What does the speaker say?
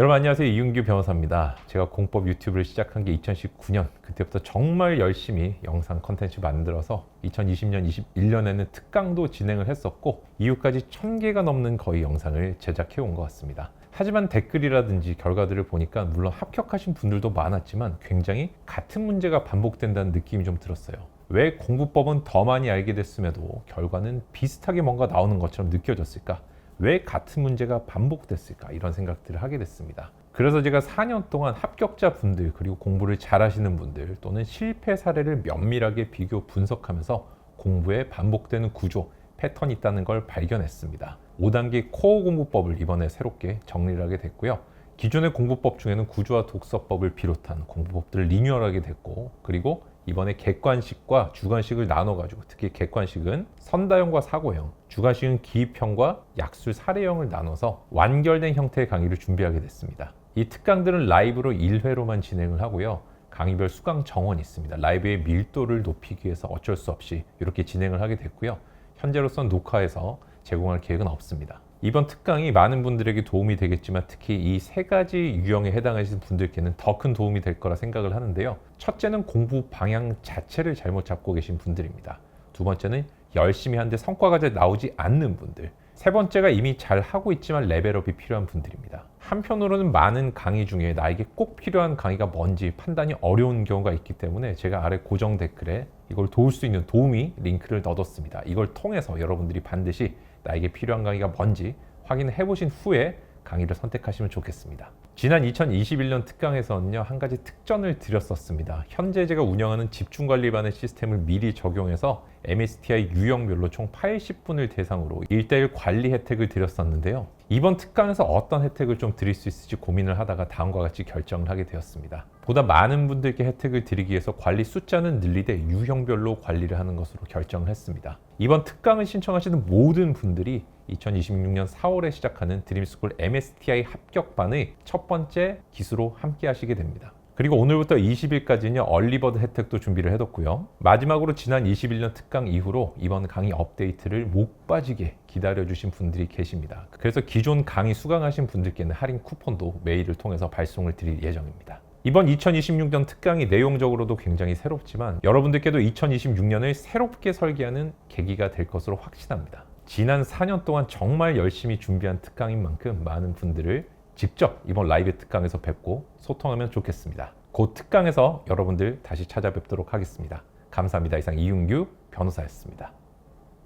여러분 안녕하세요 이윤규 변호사입니다. 제가 공법 유튜브를 시작한 게 2019년 그때부터 정말 열심히 영상 컨텐츠 만들어서 2020년 21년에는 특강도 진행을 했었고 이후까지 1000개가 넘는 거의 영상을 제작해 온 것 같습니다. 하지만 댓글이라든지 결과들을 보니까 물론 합격하신 분들도 많았지만 굉장히 같은 문제가 반복된다는 느낌이 좀 들었어요. 왜 공부법은 더 많이 알게 됐음에도 결과는 비슷하게 뭔가 나오는 것처럼 느껴졌을까? 왜 같은 문제가 반복됐을까 이런 생각들을 하게 됐습니다. 그래서 제가 4년 동안 합격자 분들 그리고 공부를 잘하시는 분들 또는 실패 사례를 면밀하게 비교 분석하면서 공부에 반복되는 구조, 패턴이 있다는 걸 발견했습니다. 5단계 코어 공부법을 이번에 새롭게 정리를 하게 됐고요. 기존의 공부법 중에는 구조와 독서법을 비롯한 공부법들을 리뉴얼하게 됐고 그리고 이번에 객관식과 주관식을 나눠가지고 특히 객관식은 선다형과 사고형, 주관식은 기입형과 약술 사례형을 나눠서 완결된 형태의 강의를 준비하게 됐습니다. 이 특강들은 라이브로 1회로만 진행을 하고요. 강의별 수강 정원이 있습니다. 라이브의 밀도를 높이기 위해서 어쩔 수 없이 이렇게 진행을 하게 됐고요. 현재로선 녹화해서 제공할 계획은 없습니다. 이번 특강이 많은 분들에게 도움이 되겠지만 특히 이 세 가지 유형에 해당하시는 분들께는 더 큰 도움이 될 거라 생각을 하는데요. 첫째는 공부 방향 자체를 잘못 잡고 계신 분들입니다. 두 번째는 열심히 하는데 성과가 잘 나오지 않는 분들. 세 번째가 이미 잘 하고 있지만 레벨업이 필요한 분들입니다. 한편으로는 많은 강의 중에 나에게 꼭 필요한 강의가 뭔지 판단이 어려운 경우가 있기 때문에 제가 아래 고정 댓글에 이걸 도울 수 있는 도우미 링크를 넣어뒀습니다. 이걸 통해서 여러분들이 반드시 나에게 필요한 강의가 뭔지 확인해 보신 후에 강의를 선택하시면 좋겠습니다. 지난 2021년 특강에서는요 한 가지 특전을 드렸었습니다. 현재 제가 운영하는 집중관리반의 시스템을 미리 적용해서 MSTI 유형별로 총 80분을 대상으로 1대1 관리 혜택을 드렸었는데요. 이번 특강에서 어떤 혜택을 좀 드릴 수 있을지 고민을 하다가 다음과 같이 결정을 하게 되었습니다. 보다 많은 분들께 혜택을 드리기 위해서 관리 숫자는 늘리되 유형별로 관리를 하는 것으로 결정을 했습니다. 이번 특강을 신청하시는 모든 분들이 2026년 4월에 시작하는 드림스쿨 MSTI 합격반의 첫 번째 기수로 함께 하시게 됩니다. 그리고 오늘부터 20일까지는요 얼리버드 혜택도 준비를 해뒀고요. 마지막으로 지난 21년 특강 이후로 이번 강의 업데이트를 못 빠지게 기다려주신 분들이 계십니다. 그래서 기존 강의 수강하신 분들께는 할인 쿠폰도 메일을 통해서 발송을 드릴 예정입니다 이번 2026년 특강이 내용적으로도 굉장히 새롭지만 여러분들께도 2026년을 새롭게 설계하는 계기가 될 것으로 확신합니다 지난 4년 동안 정말 열심히 준비한 특강인 만큼 많은 분들을 직접 이번 라이브 특강에서 뵙고 소통하면 좋겠습니다. 곧 특강에서 여러분들 다시 찾아뵙도록 하겠습니다. 감사합니다. 이상 이윤규 변호사였습니다.